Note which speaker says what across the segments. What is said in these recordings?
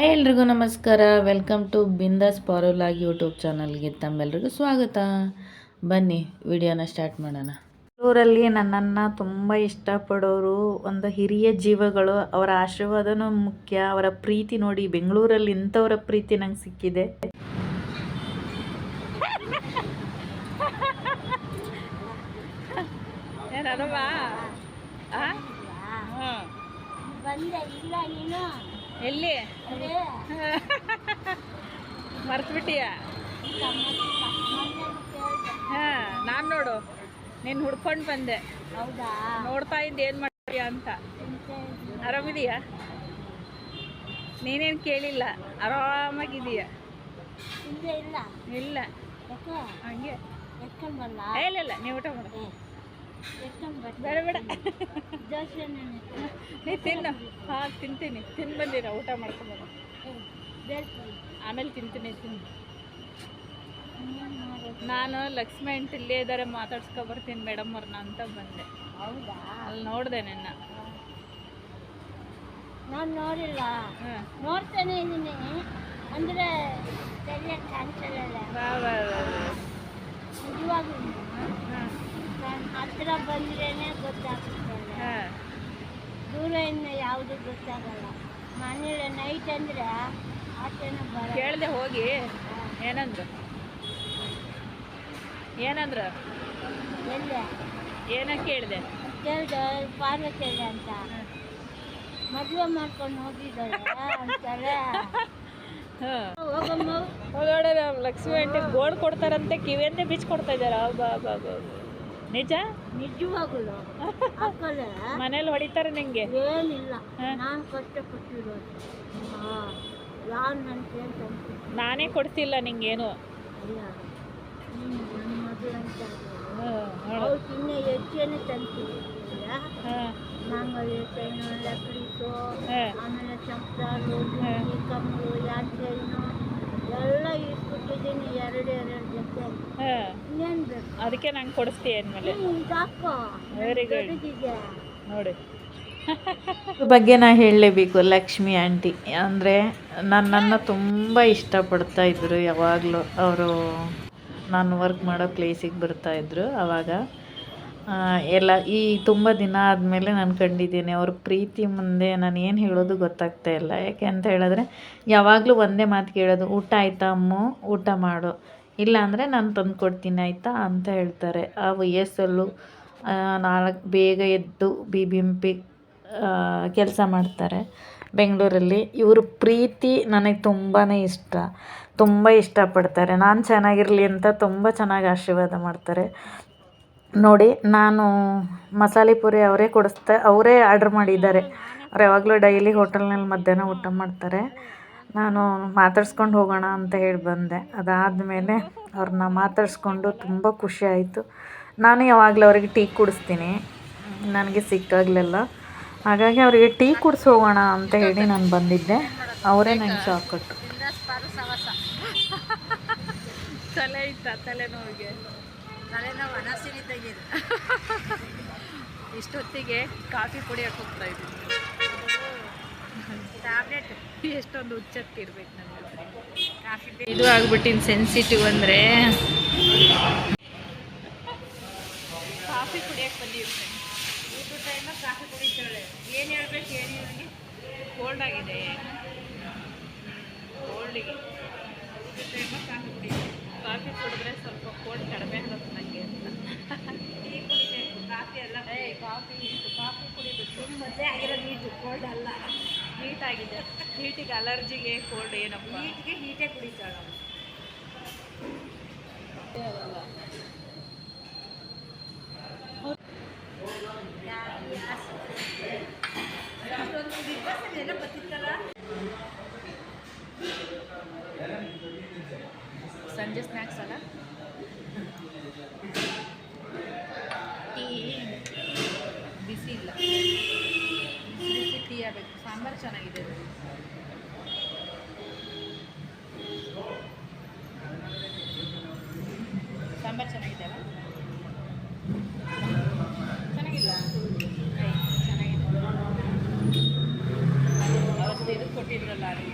Speaker 1: Hi ಎಲ್ರಿಗೂ ನಮಸ್ಕಾರ. Welcome to ಬಿಂದಾಸ್ ಪಾರೋಲಾಗ್ ಯೂಟ್ಯೂಬ್ ಚಾನಲ್ಗೆ ತಮ್ಮೆಲ್ರಿಗೂ ಸ್ವಾಗತ. ಬನ್ನಿ ವಿಡಿಯೋನ ಸ್ಟಾರ್ಟ್ ಮಾಡೋಣ. ಊರಲ್ಲಿ ನನ್ನನ್ನು ತುಂಬ ಇಷ್ಟಪಡೋರು ಒಂದು ಹಿರಿಯ ಜೀವಗಳು. ಅವರ ಆಶೀರ್ವಾದನೂ ಮುಖ್ಯ. ಅವರ ಪ್ರೀತಿ ನೋಡಿ ಬೆಂಗಳೂರಲ್ಲಿ ಇಂಥವರ ಪ್ರೀತಿ ನಂಗೆ ಸಿಕ್ಕಿದೆ.
Speaker 2: ಇಲ್ಲ ನೀನು?
Speaker 3: ಎಲ್ಲಿ? ಮರ್ತ್ಬಿಟ್ಟಿಯ?
Speaker 2: ನಾನ್
Speaker 3: ಹಾ ನಾನು ನೋಡು. ನೀನು ಹುಡ್ಕೊಂಡು ಬಂದೆ.
Speaker 2: ಹೌದಾ?
Speaker 3: ನೋಡ್ತಾ ಇದ್ದೆ ಏನು ಮಾಡ್ತೀಯ ಅಂತ. ಆರಾಮಿದೀಯ? ನೀನೇನ್ ಕೇಳಿಲ್ಲ? ಆರಾಮಾಗಿದೀಯ?
Speaker 2: ಇಲ್ಲ
Speaker 3: ಹಂಗೆ. ಇಲ್ಲ ಇಲ್ಲ ನೀವು ಊಟ ಮಾಡು.
Speaker 2: ಎತ್ಕೊಂಬರ್ತ
Speaker 3: ಬೇಡ ಬೇಡ. ನೀ ತಿನ್ನ. ಹಾ ತಿಂತೀನಿ. ತಿನ್ ಬಂದಿರ ಊಟ
Speaker 2: ಮಾಡ್ಕೊಬೋದು
Speaker 3: ಆಮೇಲೆ ತಿಂತೀನಿ
Speaker 2: ತಿನ್
Speaker 3: ನಾನು ಲಕ್ಷ್ಮಿ ಅಂಟ್ ಇಲ್ಲೇ ಇದ್ದಾರೆ ಮಾತಾಡ್ಸ್ಕೊ ಬರ್ತೀನಿ ಮೇಡಮ್ ಅವ್ರನ್ನ ಅಂತ ಬಂದೆ.
Speaker 2: ಹೌದಾ?
Speaker 3: ಅಲ್ಲಿ ನೋಡಿದೆ ನಿನ್ನ.
Speaker 2: ನಾನು ನೋಡಿಲ್ಲ. ನೋಡ್ತಾನೆ ಇದ್ದೀನಿ. ಅಂದ್ರೆ ಸರಿಯಾಗಿ ಕಾಣಿಸಲ್ಲ
Speaker 3: ಬಾ ಬಾ ಬಾ ಬಾ.
Speaker 2: ನಿಜವಾಗ್ಲೂ
Speaker 3: ಹಾಂ.
Speaker 2: ನಾನು ಹತ್ರ ಬಂದ್ರೇನೆ ಗೊತ್ತಾಗ್ತದೆ ದೂರದಿಂದ ಯಾವುದು ಗೊತ್ತಾಗಲ್ಲ. ಮನೇಲಿ ನೈಟ್ ಅಂದರೆ ಆಚೆನ ಬರ
Speaker 3: ಕೇಳಿದೆ ಹೋಗಿ. ಏನಂದ್ರು? ಏನಂದ್ರು?
Speaker 2: ಎಲ್ಲ?
Speaker 3: ಏನ ಕೇಳಿದೆ?
Speaker 2: ಕೇಳ್ದೆ ಪಾರ್ವತಿಯಲ್ಲಿ ಅಂತ. ಮದುವೆ ಮಾಡ್ಕೊಂಡು ಹೋಗಿದ್ದಾರೆ ಅಂತಾರೆ ಹೋಗಮ್ಮ.
Speaker 3: ಹೋಗೋಣ ಲಕ್ಷ್ಮಿ ಆಂಟಿ ಗೋಲ್ಡ್ ಕೊಡ್ತಾರಂತೆ ಕಿವಿಯನ್ನೇ ಬಿಚ್ಚಿ ಕೊಡ್ತಾ ಇದ್ದಾರೆ ಬಾ ಬಾ ಬಾ. ನಿಜ?
Speaker 2: ನಿಜವಾಗಲು.
Speaker 3: ಮನೇಲಿ ಹೊಡಿತಾರೆ ನಿಂಗೆ?
Speaker 2: ಏನಿಲ್ಲ. ನಾನು ಕಷ್ಟಪಟ್ಟಿರೋದು. ಯಾರು ನನ್ನ ಕೇಳಿ ತಂದು
Speaker 3: ನಾನೇ ಕೊಡ್ತಿಲ್ಲ ನಿಂಗೇನು.
Speaker 2: ನನ್ನ ಮಗಳು ಅಂತ
Speaker 3: ಹಾಂ ನೋಡು
Speaker 2: ಅವ್ರು ಇನ್ನೂ ಹೆಚ್ಚೇನೆ ತಂತಿದ್ದೀರ ಲಕ್ರೀಸು
Speaker 3: ಹಾಂ.
Speaker 2: ಆಮೇಲೆ ಚಂಪಾಲು ಕಮ್ಮಲು ಯಾಂಚೈನು ಎಲ್ಲ ಇಟ್ಬಿಟ್ಟಿದ್ದೀನಿ ಎರಡು ಎರಡು ಜೊತೆ.
Speaker 3: ಹಾಂ.
Speaker 2: ಇನ್ನೇನು ಬೇಕು?
Speaker 3: ಅದಕ್ಕೆ ನಂಗೆ ಕೊಡಿಸ್ತೀಯ ಅಂದಮೇಲೆ
Speaker 2: ಸಾಕು.
Speaker 3: Very good. ನೋಡಿ.
Speaker 1: ಬಗ್ಗೆ ನಾ ಹೇಳಲೇಬೇಕು ಲಕ್ಷ್ಮಿ ಆಂಟಿ. ಅಂದರೆ ನನ್ನನ್ನು ತುಂಬ ಇಷ್ಟಪಡ್ತಾ ಇದ್ದರು ಯಾವಾಗಲೂ. ಅವರು ನಾನು ವರ್ಕ್ ಮಾಡೋ ಪ್ಲೇಸಿಗೆ ಬರ್ತಾಯಿದ್ರು ಆವಾಗ ಎಲ್ಲ ಈ ತುಂಬ ದಿನ ಆದಮೇಲೆ ನಾನು ಕಂಡಿದ್ದೀನಿ. ಅವ್ರ ಪ್ರೀತಿ ಮುಂದೆ ನಾನು ಏನು ಹೇಳೋದು ಗೊತ್ತಾಗ್ತಾ ಇಲ್ಲ. ಯಾಕೆ ಅಂತ ಹೇಳಿದ್ರೆ, ಯಾವಾಗಲೂ ಒಂದೇ ಮಾತು ಕೇಳೋದು, ಊಟ ಆಯ್ತಾ ಅಮ್ಮು? ಊಟ ಮಾಡು. ಇಲ್ಲ ಅಂದರೆ ನಾನು ತಂದು ಕೊಡ್ತೀನಿ, ಆಯಿತಾ? ಅಂತ ಹೇಳ್ತಾರೆ. ಆ ವಯಸ್ಸಲ್ಲೂ ನಾಲ್ಕು ಬೇಗ ಎದ್ದು ಬಿ ಬಿ ಎಂ ಪಿ ಕೆಲಸ ಮಾಡ್ತಾರೆ. ಬೆಂಗಳೂರಲ್ಲಿ ಇವ್ರ ಪ್ರೀತಿ ನನಗೆ ತುಂಬಾ ಇಷ್ಟ. ತುಂಬ ಇಷ್ಟಪಡ್ತಾರೆ. ನಾನು ಚೆನ್ನಾಗಿರಲಿ ಅಂತ ತುಂಬ ಚೆನ್ನಾಗಿ ಆಶೀರ್ವಾದ ಮಾಡ್ತಾರೆ. ನೋಡಿ, ನಾನು ಮಸಾಲೆ ಪೂರಿ ಅವರೇ ಕೊಡಿಸ್ತಾ, ಅವರೇ ಆರ್ಡ್ರ್ ಮಾಡಿದ್ದಾರೆ. ಅವ್ರು ಯಾವಾಗಲೂ ಡೈಲಿ ಹೋಟೆಲ್ನಲ್ಲಿ ಮಧ್ಯಾಹ್ನ ಊಟ ಮಾಡ್ತಾರೆ. ನಾನು ಮಾತಾಡ್ಸ್ಕೊಂಡು ಹೋಗೋಣ ಅಂತ ಹೇಳಿ ಬಂದೆ. ಅದಾದಮೇಲೆ ಅವ್ರನ್ನ ಮಾತಾಡಿಸ್ಕೊಂಡು ತುಂಬ ಖುಷಿ ಆಯಿತು. ನಾನು ಯಾವಾಗಲೂ ಅವರಿಗೆ ಟೀ ಕುಡಿಸ್ತೀನಿ. ನನಗೆ ಸಿಕ್ಕಾಗಲೆಲ್ಲ. ಹಾಗಾಗಿ ಅವರಿಗೆ ಟೀ ಕುಡಿಸಿ ಹೋಗೋಣ ಅಂತ ಹೇಳಿ ನಾನು ಬಂದಿದ್ದೆ. ಅವರೇ ನನಗೆ ಶಾಕ್ ಕೊಟ್ಟರು
Speaker 2: ತಲೆನೋವು ಅನಸಿನಿ ತೆಗೀರು
Speaker 3: ಇಷ್ಟೊತ್ತಿಗೆ ಕಾಫಿ ಕುಡಿಯಕ್ಕೆ ಹೋಗ್ತಾ ಇದ್ದೀನಿ.
Speaker 2: ಟ್ಯಾಬ್ಲೆಟ್
Speaker 3: ಎಷ್ಟೊಂದು ಉಚ್ಚತ್ತಿರ್ಬೇಕು ನನಗೆ.
Speaker 2: ಕಾಫಿ
Speaker 3: ಇದು ಆಗ್ಬಿಟ್ಟಿನ ಸೆನ್ಸಿಟಿವ್ ಅಂದರೆ. ಕಾಫಿ ಕುಡಿಯಕ್ಕೆ ಬಂದಿರ್ತೀನಿ
Speaker 2: ಊಟ ಟೈಮಲ್ಲಿ ಕಾಫಿ ಕುಡಿತಾಳೆ ಏನು ಹೇಳ್ಬೇಕು ಹೇಳಿ ನನಗೆ
Speaker 3: ಕೋಲ್ಡ್ ಆಗಿದೆ. ಕೋಲ್ಡಿಗೆ ಕಾಫಿ ಕುಡಿ ಕಾಫಿ ಕುಡಿದ್ರೆ ಸ್ವಲ್ಪ ಕೋಲ್ಡ್ ಕಡಿಮೆ ಆಗುತ್ತೆ.
Speaker 2: ಟೀ ಕುಡಿಬೇಕು ಕಾಫಿ ಎಲ್ಲ
Speaker 3: ಕಾಫಿ ಕಾಫಿ ಕುಡಿಬೇಕು.
Speaker 2: ಮದುವೆ ಆಗಿರೋದು ನೀಟು ಕೋಲ್ಡ್ ಅಲ್ಲ.
Speaker 3: ಹೀಟ್ ಆಗಿದೆ. ಹೀಟಿಗೆ ಅಲರ್ಜಿಗೆ ಕೋಲ್ಡ್ ಏನಪ್ಪ?
Speaker 2: ಹೀಟಿಗೆ ಹೀಟೇ ಕುಡಿತಾಳ ಎಲ್ಲ ಬರ್ತಿತ್ತಲ್ಲ
Speaker 3: ಸಂಜೆ ಸ್ನ್ಯಾಕ್ಸ್ ಅಲ್ಲ ಟೀ ಬಿಸಿ ಇಲ್ಲ ಬಿಸಿ ಟೀ ಆಗಬೇಕು ಸಾಂಬಾರು ಚೆನ್ನಾಗಿದೆ ಇದು. ಸಾಂಬಾರು ಚೆನ್ನಾಗಿದೆ ಅಲ್ಲ ಚೆನ್ನಾಗಿಲ್ಲ ಐ, ಚೆನ್ನಾಗಿದೆ ಅವತ್ತು ಇದು ಕೊಟ್ಟಿದ್ರಲ್ಲ ಅಲ್ಲಿ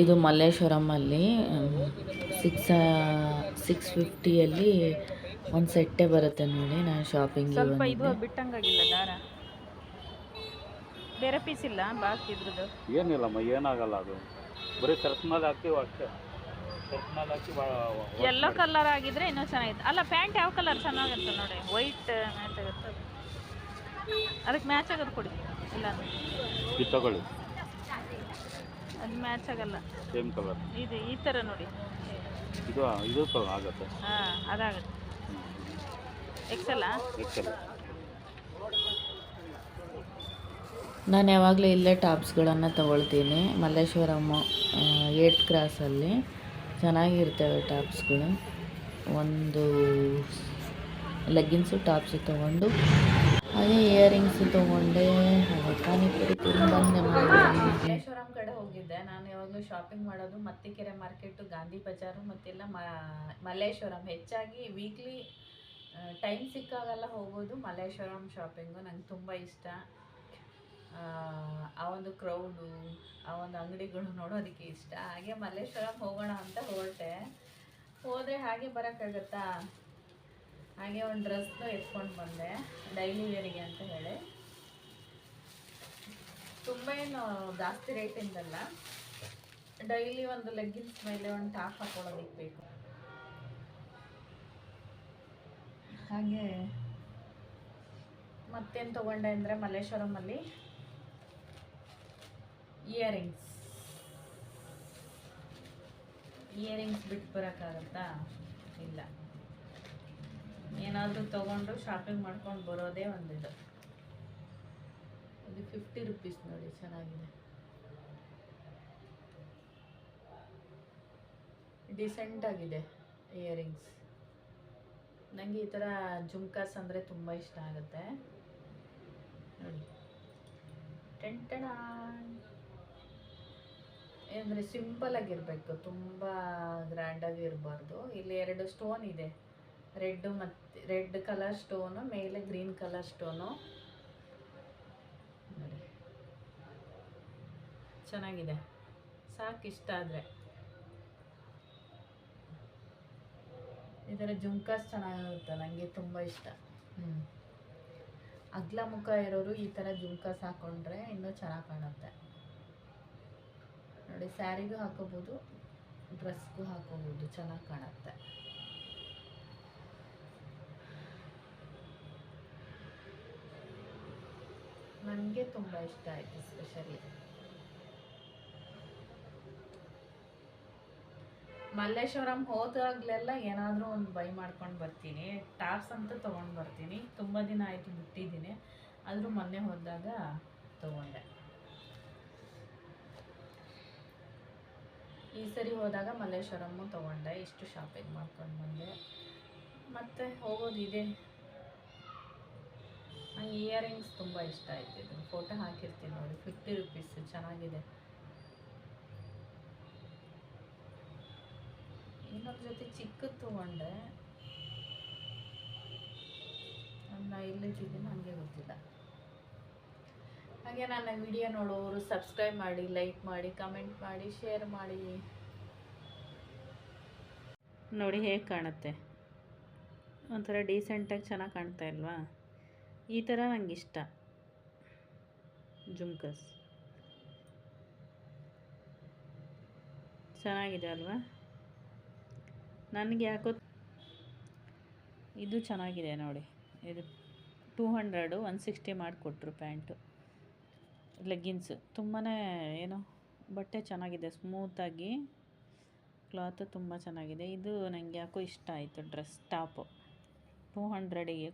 Speaker 1: ಇದು ಮಲ್ಲೇಶ್ವರಮಲ್ಲಿ ಸಿಕ್ಸ್ ಸಿಕ್ಸ್ ಫಿಫ್ಟಿಯಲ್ಲಿ ಒಂದು ಸೆಟ್ಟೇ ಬರುತ್ತೆ ನೋಡಿ ನಾನು ಶಾಪಿಂಗ್
Speaker 3: ಸ್ವಲ್ಪ ಇದು ಬಿಟ್ಟಂಗಾಗಿಲ್ಲ ದಾರ? ಬೇರೆ ಪೀಸ್ ಇಲ್ಲ ಬಾಕಿ ಇದ್ರದ್ದು?
Speaker 4: ಏನಿಲ್ಲಮ್ಮ ಏನಾಗಲ್ಲ ಅದು. ಬರೀ ಸರ್ಫ್ ಮೇಲೆ ಹಾಕ್ತೀವಿ ಅಷ್ಟೇ. ಸರ್ಫ್ ಮೇಲೆ ಹಾಕಿ
Speaker 3: ಯೆಲ್ಲೋ ಕಲರ್ ಆಗಿದ್ರೆ ಇನ್ನೂ ಚೆನ್ನಾಗಿತ್ತು. ಅಲ್ಲ ಪ್ಯಾಂಟ್ ಯಾವ ಕಲರ್ ಚೆನ್ನಾಗಿರುತ್ತೆ ನೋಡಿ? ವೈಟ್ ಮ್ಯಾಚ್ ಆಗುತ್ತೆ ಅದಕ್ಕೆ ಮ್ಯಾಚ್ ಆಗೋದು ಕೊಡಿ. ಇಲ್ಲ.
Speaker 4: ಇದು ತಗೊಳ್ಳಿ.
Speaker 3: ಅದು ಮ್ಯಾಚ್ ಆಗಲ್ಲ.
Speaker 4: ಸೇಮ್ ಕಲರ್
Speaker 3: ಇದು ಈ ಥರ ನೋಡಿ.
Speaker 4: ಇದು ಇದು ಆಗುತ್ತೆ.
Speaker 3: ಹಾಂ ಅದಾಗುತ್ತೆ. ಎಕ್ಸೆಲ್ಲ
Speaker 4: ಎಕ್ಸೆಲ್
Speaker 1: ನಾನು ಯಾವಾಗಲೂ ಇಲ್ಲೇ ಟಾಪ್ಸ್ಗಳನ್ನು ತಗೊಳ್ತೀನಿ. ಮಲ್ಲೇಶ್ವರಮ್ಮ ಏಟ್ ಕ್ರಾಸಲ್ಲಿ ಚೆನ್ನಾಗಿರ್ತವೆ ಟಾಪ್ಸ್ಗಳು ಒಂದು ಲೆಗ್ಗಿನ್ಸು ಟಾಪ್ಸು ತೊಗೊಂಡು ಹಾಗೆ ಇಯರಿಂಗ್ಸು ತೊಗೊಂಡೆ ಹಾಗೆ ಬಂದೆ ಮಲ್ಲೇಶ್ವರಂ ಕಡೆ ಹೋಗಿದ್ದೆ. ನಾನು ಯಾವಾಗಲೂ ಶಾಪಿಂಗ್ ಮಾಡೋದು ಮತ್ತಿಕೆರೆ ಮಾರ್ಕೆಟು ಗಾಂಧಿ ಬಜಾರು ಮತ್ತೆಲ್ಲ ಮಲ್ಲೇಶ್ವರಂ. ಹೆಚ್ಚಾಗಿ ವೀಕ್ಲಿ ಟೈಮ್ ಸಿಕ್ಕಾಗೆಲ್ಲ ಹೋಗೋದು. ಮಲ್ಲೇಶ್ವರಂ ಶಾಪಿಂಗು ನಂಗೆ ತುಂಬ ಇಷ್ಟ. ಆ, ಆ ಒಂದು ಕ್ರೌಡು ಆ ಒಂದು ಅಂಗಡಿಗಳು ನೋಡೋದಕ್ಕೆ ಇಷ್ಟ. ಹಾಗೆ ಮಲ್ಲೇಶ್ವರಂ ಹೋಗೋಣ ಅಂತ ಹೊರಟೆ. ಹೋದರೆ ಹಾಗೆ ಬರೋಕ್ಕಾಗತ್ತಾ? ಹಾಗೆ ಒಂದು ಡ್ರೆಸ್ ಎತ್ಕೊಂಡು ಬಂದೆ, ಡೈಲಿ ವೇರಿಗೆ ಅಂತ ಹೇಳಿ. ತುಂಬ ಏನು ಜಾಸ್ತಿ ರೇಟಿಂದಲ್ಲ ಡೈಲಿ ಒಂದು ಲೆಗ್ಗಿನ್ಸ್ ಮೇಲೆ ಒಂದು ಟಾಪ್ ಹಾಕೊಳ್ಳೋದಕ್ಕೆ ಬೇಕು. ಹಾಗೆ ಮತ್ತೇನು ತೊಗೊಂಡೆ ಅಂದರೆ ಮಲ್ಲೇಶ್ವರಮಲ್ಲಿ ಇಯರಿಂಗ್ಸ್ ಇಯರಿಂಗ್ಸ್ ಬಿಟ್ಟು ಬರೋಕ್ಕಾಗತ್ತಾ? ಇಲ್ಲ. ಏನಾದರೂ ತೊಗೊಂಡು ಶಾಪಿಂಗ್ ಮಾಡ್ಕೊಂಡು ಬರೋದೇ ಒಂದಿದು. ಇದು ಫಿಫ್ಟಿ ರುಪೀಸ್ ನೋಡಿ, ಚೆನ್ನಾಗಿದೆ. ಡಿಸೆಂಟಾಗಿದೆ ಇಯರಿಂಗ್ಸ್ ನನಗೆ ಈ ಥರ ಜುಮ್ಕಾಸ್ ಅಂದರೆ ತುಂಬ ಇಷ್ಟ ಆಗುತ್ತೆ. ನೋಡಿ. ಟೆಂಟಣ ಅಂದರೆ ಸಿಂಪಲ್ ಆಗಿರಬೇಕು, ತುಂಬ ಗ್ರ್ಯಾಂಡಾಗಿ ಇರಬಾರ್ದು. ಇಲ್ಲಿ ಎರಡು ಸ್ಟೋನ್ ಇದೆ. ರೆಡ್ ಮತ್ತು ರೆಡ್ ಕಲರ್ ಸ್ಟೋನು, ಮೇಲೆ ಗ್ರೀನ್ ಕಲರ್ ಸ್ಟೋನು. ನೋಡಿ. ಚೆನ್ನಾಗಿದೆ. ಸಾಕು ಇಷ್ಟ ಆದರೆ. ಈ ಥರ ಜುಮ್ಕಾಸ್ ಚೆನ್ನಾಗಿರುತ್ತೆ ನನಗೆ ತುಂಬ ಇಷ್ಟ. ಹ್ಞೂ ಅಗ್ಲ ಮುಖ ಇರೋರು ಈ ಥರ ಜುಮ್ಕಾಸ್ ಹಾಕೊಂಡ್ರೆ ಇನ್ನೂ ಚೆನ್ನಾಗಿ ಕಾಣುತ್ತೆ. ನೋಡಿ, ಸ್ಯಾರಿಗೂ ಹಾಕೋಬೋದು, ಡ್ರೆಸ್ಗೂ ಹಾಕೋಬೋದು, ಚೆನ್ನಾಗಿ ಕಾಣುತ್ತೆ. ನನಗೆ ತುಂಬ ಇಷ್ಟ ಆಯಿತು ಸ್ಪೆಷಲಿ ಮಲ್ಲೇಶ್ವರಂ ಹೋದಾಗಲೆಲ್ಲ ಏನಾದರೂ ಒಂದು ಬೈ ಮಾಡ್ಕೊಂಡು ಬರ್ತೀನಿ. ಟಾಪ್ಸ್ ಅಂತ ತೊಗೊಂಡು ಬರ್ತೀನಿ. ತುಂಬ ದಿನ ಆಯಿತು ಬಿಟ್ಟಿದ್ದೀನಿ. ಆದರೂ ಮೊನ್ನೆ ಹೋದಾಗ ತೊಗೊಂಡೆ. ಈ ಸರಿ ಹೋದಾಗ ಮಲ್ಲೇಶ್ವರಮ್ಮು ತೊಗೊಂಡೆ. ಇಷ್ಟು ಶಾಪಿಂಗ್ ಮಾಡ್ಕೊಂಡು ಬಂದೆ. ಮತ್ತು ಹೋಗೋದಿದೆ. ನಂಗೆ ಇಯರಿಂಗ್ಸ್ ತುಂಬ ಇಷ್ಟ ಆಯ್ತು. ಇದು ಫೋಟೋ ಹಾಕಿರ್ತೀನಿ ನೋಡಿ. ಫಿಫ್ಟಿ ರುಪೀಸ್ ಚೆನ್ನಾಗಿದೆ. ಇನ್ನೊಂದು ಜೊತೆ ಚಿಕ್ಕದು ತೊಗೊಂಡೆ. ನನ್ನ ಎಲ್ಲಿದ್ದೀನಿ ನನಗೆ ಗೊತ್ತಿಲ್ಲ. ಹಾಗೆ ನನ್ನ ವಿಡಿಯೋ ನೋಡೋರು ಸಬ್ಸ್ಕ್ರೈಬ್ ಮಾಡಿ ಲೈಕ್ ಮಾಡಿ ಕಮೆಂಟ್ ಮಾಡಿ ಶೇರ್ ಮಾಡಿ. ನೋಡಿ ಹೇಗೆ ಕಾಣುತ್ತೆ. ಒಂಥರ ಡೀಸೆಂಟಾಗಿ ಚೆನ್ನಾಗಿ ಕಾಣ್ತಾ ಇಲ್ವಾ? ಈ ಥರ ಇಷ್ಟ. ಜುಮ್ಕಸ್. ಚೆನ್ನಾಗಿದೆ ಅಲ್ವಾ? ನನಗೆ ಯಾಕೋ ಇದು ಚೆನ್ನಾಗಿದೆ ನೋಡಿ. ಇದು ಟೂ ಹಂಡ್ರೆಡು ಒನ್ ಸಿಕ್ಸ್ಟಿ ಮಾಡಿಕೊಟ್ರು ಪ್ಯಾಂಟು. ಲೆಗ್ಗಿನ್ಸ್. ತುಂಬಾ ಏನು, ಬಟ್ಟೆ ಚೆನ್ನಾಗಿದೆ. ಸ್ಮೂತಾಗಿ. ಕ್ಲಾತು ತುಂಬ ಚೆನ್ನಾಗಿದೆ. ಇದು ನನಗೆ ಯಾಕೋ ಇಷ್ಟ ಆಯಿತು ಡ್ರೆಸ್ ಟಾಪು. ಟೂ ಹಂಡ್ರೆಡಿಗೆ